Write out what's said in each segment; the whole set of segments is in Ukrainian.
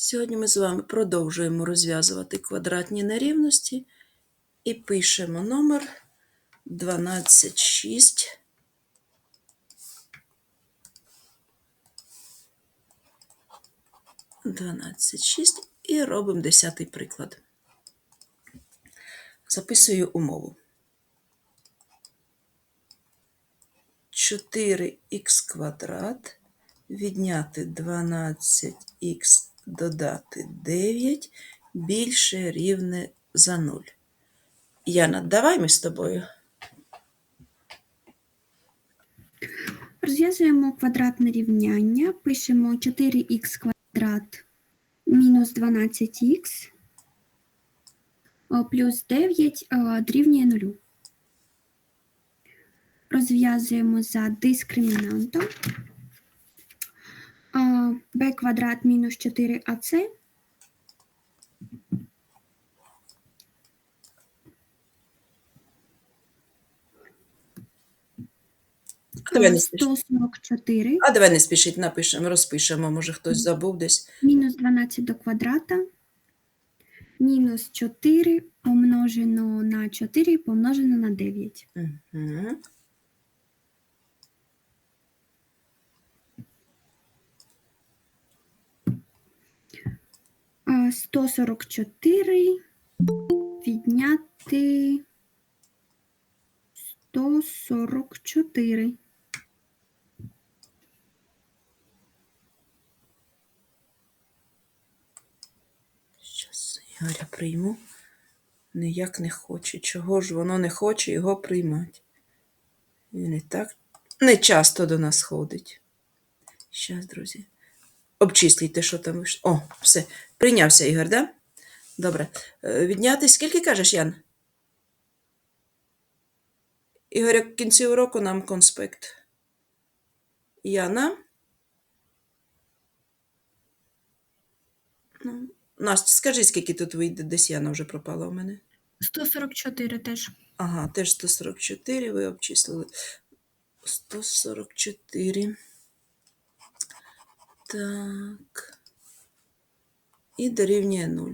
Сьогодні ми з вами продовжуємо розв'язувати квадратні нерівності і пишемо номер 126. Дванадцять шість і робимо десятий приклад. Записую умову. 4х квадрат відняти 12х додати 9 більше рівне за 0. Яна, давай ми з тобою. Розв'язуємо квадратне рівняння, пишемо 4х квадрат мінус 12х плюс 9 о, дорівнює 0. Розв'язуємо за дискримінантом. B квадрат мінус 4ac А давай не спішить. 144 А давай не спішить, напишемо, розпишемо, може хтось забув десь. мінус 12 до квадрата, мінус 4 помножено на 4 помножено на 9. Угу. А, 144 відняти 144. Щас Ігоря прийму. Ніяк не хоче. Чого ж воно не хоче його приймати? Він і так не часто до нас ходить. Щас, друзі. Обчислюйте, що там. О, все. Прийнявся Ігор, да? Добре. Е, Відняти скільки кажеш, Ян? Ігоря, в кінці уроку нам конспект. Яна? Ну, Настя, скажи, скільки тут вийде, десь Яна вже пропала у мене. 144 теж. Ага, теж 144 ви обчислили. 144. Так. І дорівнює 0.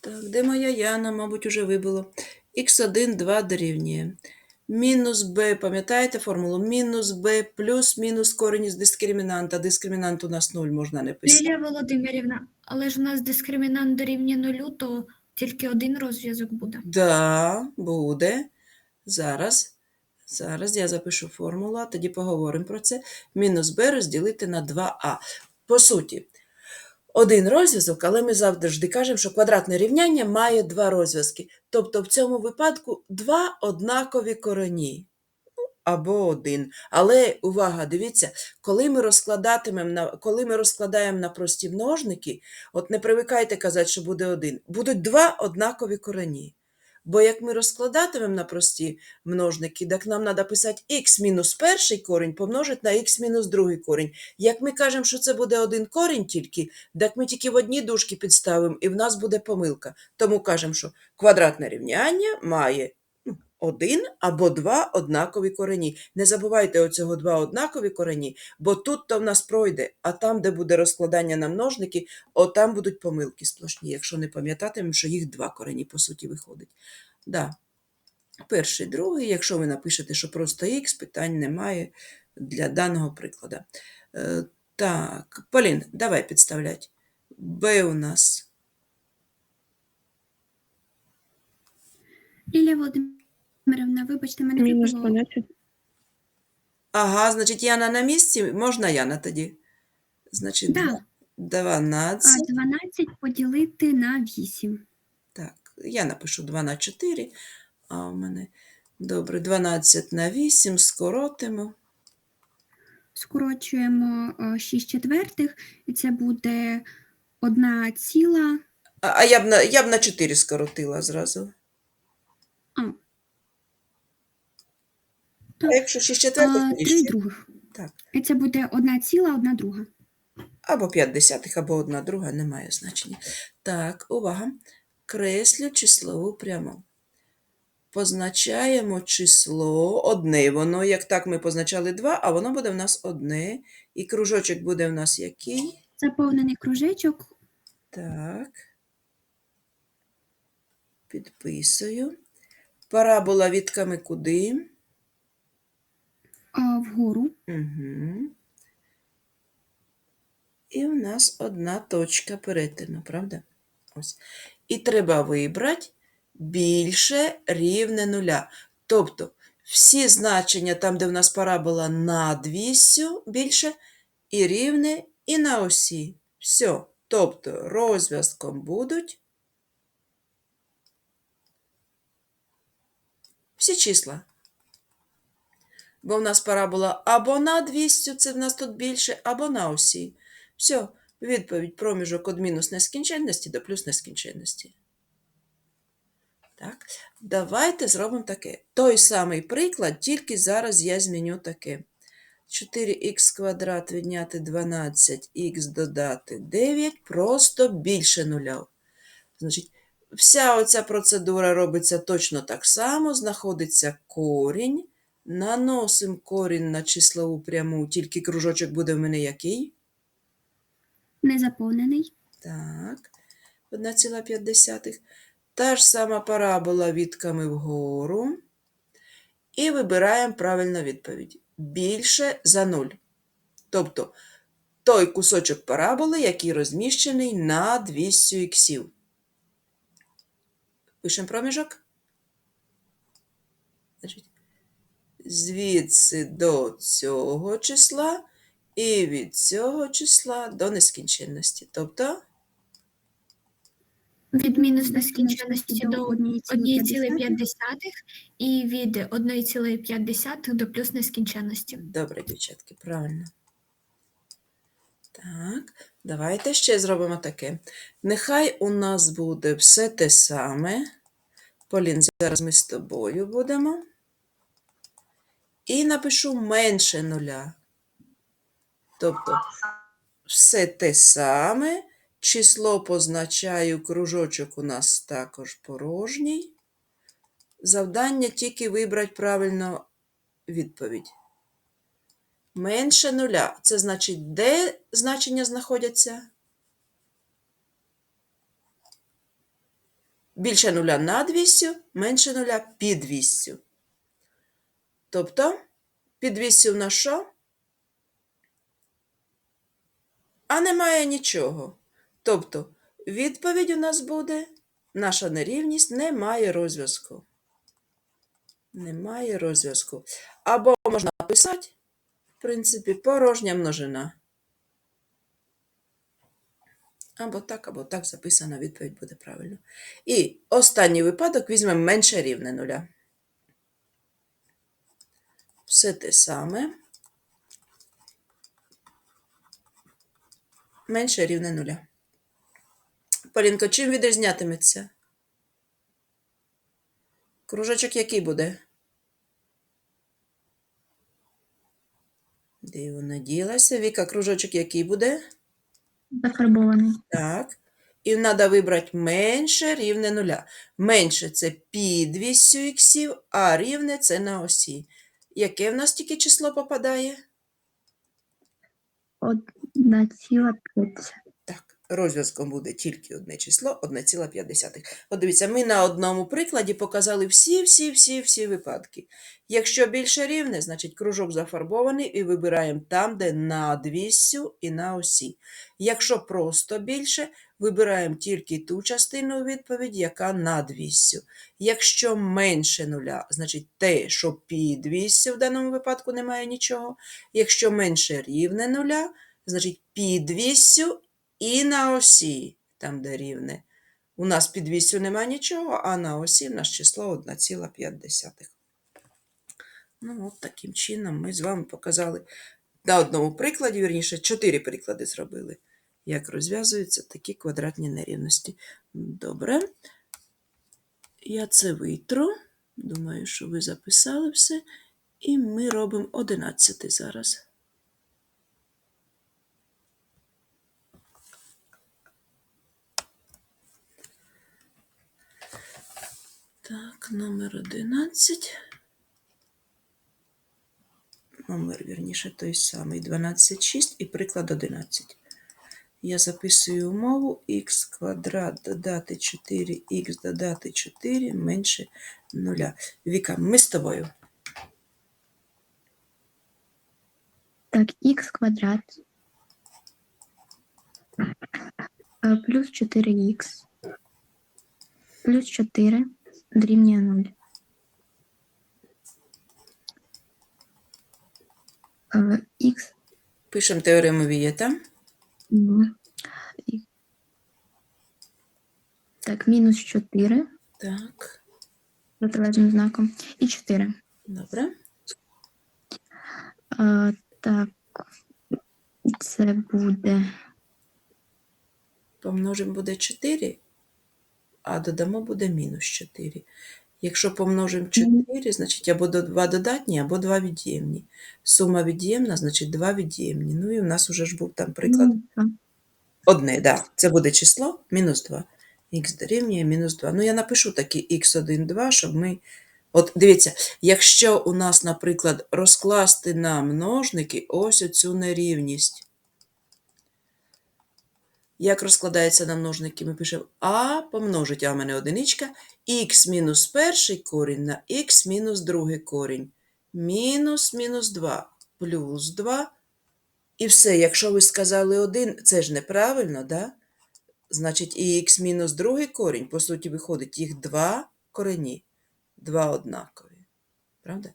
Так, де моя Яна, мабуть, уже вибило. Х1, 2 дорівнює. Мінус b, пам'ятаєте формулу? Мінус b плюс мінус корінь із дискримінанта. Дискримінант у нас 0 можна не писати. Лілія Володимирівна, але ж у нас дискримінант дорівнює нулю, то тільки один розв'язок буде. Да, буде. Зараз. Зараз я запишу формулу, а тоді поговоримо про це. Мінус b розділити на 2а. По суті, один розв'язок, але ми завжди кажемо, що квадратне рівняння має два розв'язки. Тобто в цьому випадку два однакові корені. Ну, Або один. Але увага, дивіться, коли ми розкладатимемо на коли ми розкладаємо на прості множники, от не привикайте казати, що буде один. Будуть два однакові корені. Бо як ми розкладатимемо на прості множники, так нам треба писати х мінус перший корінь помножити на х мінус другий корінь. Як ми кажемо, що це буде один корінь тільки, так ми тільки в одні дужки підставимо, і в нас буде помилка. Тому кажемо, що квадратне рівняння має один або два однакові корені. Не забувайте оцього два однакові корені, бо тут то в нас пройде, а там, де буде розкладання на множники, отам будуть помилки сплошні, якщо не пам'ятатимемо, що їх два корені, по суті, виходить. Да. Перший, другий, якщо ви напишете, що просто х, питань немає для даного прикладу. Е, так, Полін, давай підставляти. b у нас Лілія Володимирівна, вибачте, мене Мінус вибило. 12. Ага, значить, Яна на місці. Можна Яна тоді? Значить, Да. 12. А 12 поділити на 8. Так, я напишу 2 на 4, а у мене добре, 12 на 8, скоротимо. Скорочуємо 6 четвертих, і це буде 1 ціла. А, а я, б на, я б на 4 скоротила зразу. А, А якщо 6 четвертих, тоді 3 других. Так. І це буде 1 ціла, 1 друга. Або 5 десятих, або одна друга, не має значення. Так, увага. Креслю числову пряму. Позначаємо число одне, воно, як так ми позначали 2, а воно буде в нас одне. І кружочок буде в нас який? Заповнений кружечок Так. Підписую. Парабола відками куди? А, вгору. Угу. І у нас одна точка перетину, правда? Ось. І треба вибрати більше рівне нуля. Тобто всі значення там, де в нас парабола над віссю більше, і рівне, і на осі. Все. Тобто розв'язком будуть всі числа. Бо в нас парабола або над вістю, це в нас тут більше, або на осі. Все, відповідь проміжок від мінус нескінченності до плюс нескінченності. Так, давайте зробимо таке. Той самий приклад, тільки зараз я зміню таке. 4х квадрат відняти 12х додати 9 просто більше нуля. Значить, вся оця процедура робиться точно так само, знаходиться корінь. Наносимо корінь на числову пряму, тільки кружочок буде в мене який? Незаповнений. Так, 1,5. Та ж сама парабола відками вгору. І вибираємо правильну відповідь. Більше за 0. Тобто той кусочок параболи, який розміщений над 200 іксів. Пишемо проміжок. Значить, звідси до цього числа і від цього числа до нескінченності. Тобто Від мінус нескінченності до 1,5 1,5 і від 1,5 до плюс нескінченності. Добре, дівчатки, правильно. Так, давайте ще зробимо таке. Нехай у нас буде все те саме. Полін, зараз ми з тобою будемо. І напишу менше нуля. Тобто все те саме. Число позначаю, кружочок у нас також порожній. Завдання тільки вибрати правильно відповідь. Менше нуля. Це значить, де значення знаходяться? Більше нуля над віссю, менше нуля під віссю. Тобто, під віссю в нас що? А немає нічого. Тобто, відповідь у нас буде, наша нерівність не має розв'язку. Немає розв'язку. Або можна написати, в принципі, порожня множина. Або так, або так записана відповідь буде правильно. І останній випадок візьмемо менше рівне нуля. Все те саме. Менше рівне нуля. Полінко, чим відрізнятиметься? Кружочок який буде? Де вона ділася? Віка, кружочок який буде? Зафарбований. Так. І треба вибрати менше рівне нуля. Менше це під вісю іксів, а рівне це на осі. Яке в нас тільки число попадає? 1,5. Так, розв'язком буде тільки одне число 1,5. От дивіться, ми на одному прикладі показали всі, всі, всі, всі випадки. Якщо більше рівне, значить кружок зафарбований і вибираємо там, де над віссю і на осі. Якщо просто більше, вибираємо тільки ту частину відповіді, яка над віссю. Якщо менше нуля, значить те, що під віссю в даному випадку немає нічого. Якщо менше рівне нуля, значить під віссю і на осі, там, де рівне. У нас під вісю нема нічого, а на осі в нас число 1,5. Ну, от таким чином ми з вами показали на одному прикладі, вірніше, чотири приклади зробили, як розв'язуються такі квадратні нерівності. Добре. Я це витру. Думаю, що ви записали все. І ми робимо 11 зараз. Так, номер 11. Номер, вірніше, той самий 12,6 і приклад 11. Я записую умову х квадрат додати 4х додати 4 менше 0. Віка, ми з тобою. Так, х квадрат е, плюс 4х плюс 4 дорівнює 0. Х Пишемо теорему Вієта. Так, мінус 4 Так, протилежним знаком і 4. добре. А, так, це буде Помножимо буде 4, а додамо буде мінус 4. Якщо помножимо 4, значить або до 2 додатні, або 2 від'ємні. Сума від'ємна, значить 2 від'ємні. Ну і в нас уже ж був там приклад ну, так. да. Це буде число мінус 2. Х дорівнює мінус 2. Ну, я напишу такі х1, 2, щоб ми. От дивіться, якщо у нас, наприклад, розкласти на множники ось оцю нерівність. Як розкладається на множники? Ми пишемо а помножить, а мене одиничка, х мінус перший корінь на х мінус другий корінь. Мінус мінус 2 плюс 2. І все, якщо ви сказали 1, це ж неправильно, да? Значить, і х мінус другий корінь, по суті, виходить, їх два корені, два однакові. Правда?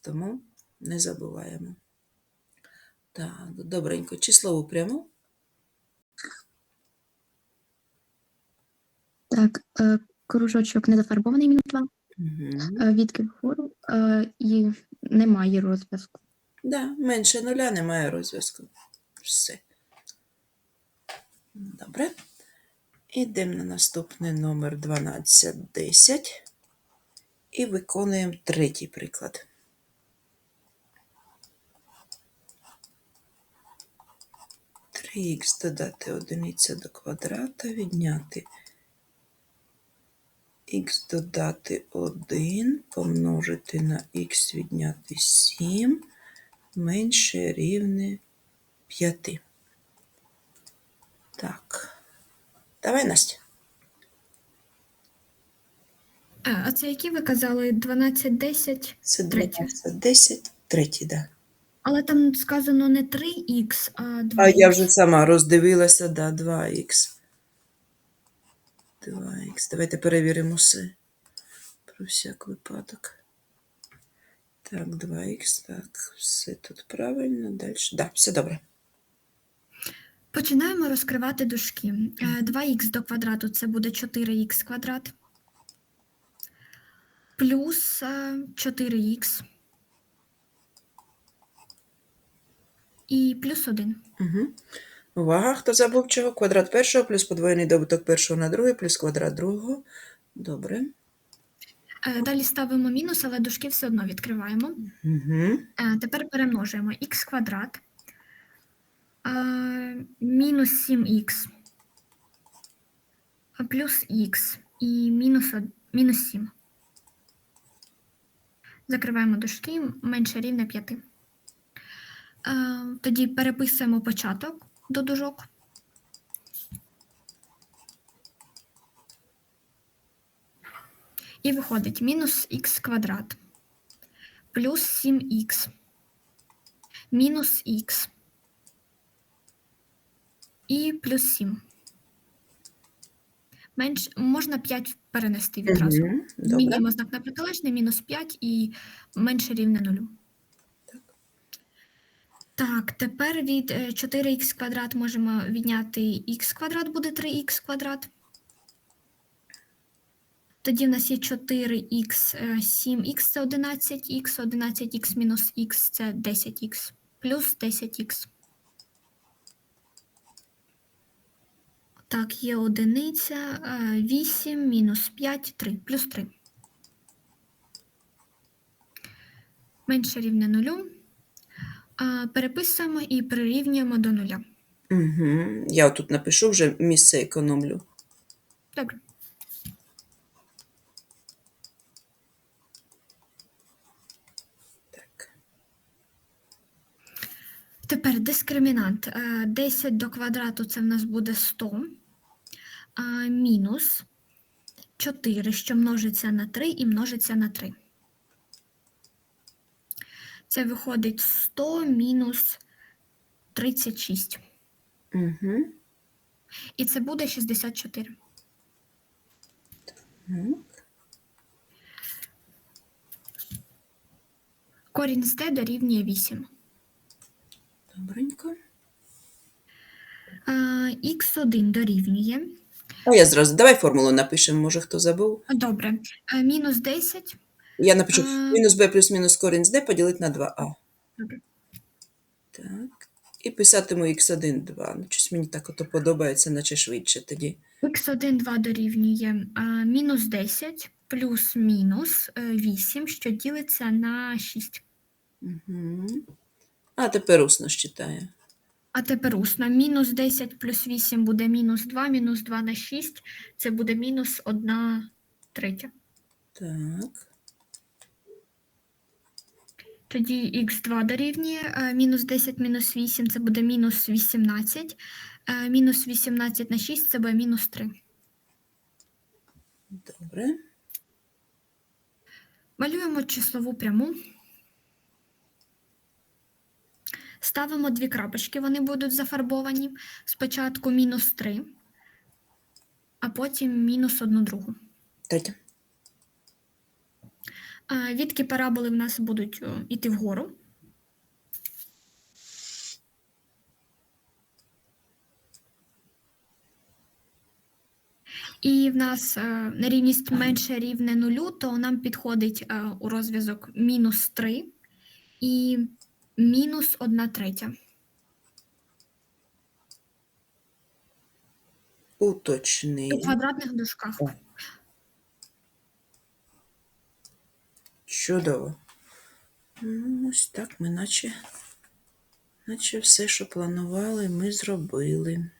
Тому не забуваємо. Так, добренько, числову пряму. Так, е, кружочок недофарбований мінус 2, Угу. е, відкид вгору е, і немає розв'язку. Да, менше нуля немає розв'язку. Все. Добре. Ідемо на наступний номер 1210 і виконуємо третій приклад. Х додати одиниця до квадрата, відняти х додати 1, помножити на х відняти 7 менше рівне 5. Так. Давай, Настя. А це які ви казали? 12, 10? Це 12, 10, третій, да. Але там сказано не 3х, а 2х. А я вже сама роздивилася, да, 2х. 2х. Давайте перевіримо все. Про всяк випадок. Так, 2х, так, все тут правильно. Далі. Да, все добре. Починаємо розкривати дужки. Е, 2х до квадрату це буде 4х квадрат. Плюс е, 4х. І плюс 1. Угу. Увага, хто забув чого? Квадрат першого плюс подвоєний добуток першого на другий плюс квадрат другого. Добре. Е, Далі ставимо мінус, але дужки все одно відкриваємо. Угу. Е, Тепер перемножуємо х квадрат е, мінус 7х плюс х і мінус, од- мінус 7. Закриваємо дужки менше рівне 5. Е, Тоді переписуємо початок до дужок. І виходить мінус х квадрат плюс 7х мінус х і плюс 7. Менш, можна 5 перенести відразу. Угу. Змінюємо знак на протилежний, мінус 5 і менше рівне 0. Так, тепер від е, 4х квадрат можемо відняти х квадрат, буде 3х квадрат. Тоді в нас є 4х, е, 7х це 11х, 11х мінус х це 10х, плюс 10х. Так, є одиниця, е, 8 мінус 5, 3, плюс 3. Менше рівне нулю. А, Переписуємо і прирівнюємо до нуля. Угу. Я тут напишу вже місце економлю. Добре. Так. Тепер дискримінант. Е, 10 до квадрату це в нас буде 100. Мінус 4, що множиться на 3 і множиться на 3. Це виходить 100 мінус 36. Угу. І це буде 64. Корінь з d дорівнює 8. Добренько. Х1 дорівнює. А я зразу, давай формулу напишемо, може хто забув. Добре. Е, Мінус 10 Я напишу А. мінус b плюс мінус корінь з d поділити на 2а. Добре. Так. І писатиму x1, 2. Ну, щось мені так ото подобається, наче швидше тоді. х1 2 дорівнює а, мінус 10 плюс мінус е, 8, що ділиться на 6. Угу. А тепер усно считає. А тепер усно. Мінус 10 плюс 8 буде мінус 2, мінус 2 на 6. Це буде мінус 1 третя. Так. Тоді х2 дорівнює е, мінус 10 мінус 8, це буде мінус 18. Е, Мінус 18 на 6 це буде мінус 3. Добре. Малюємо числову пряму. Ставимо дві крапочки, вони будуть зафарбовані. Спочатку мінус 3, а потім мінус 1 другу. Третя. Відки параболи в нас будуть о, іти вгору. І в нас е, нерівність менше рівне нулю, то нам підходить е, у розв'язок мінус 3 і мінус 1 третя. У квадратних дужках. Чудово. Ось так ми наче, наче все, що планували, ми зробили.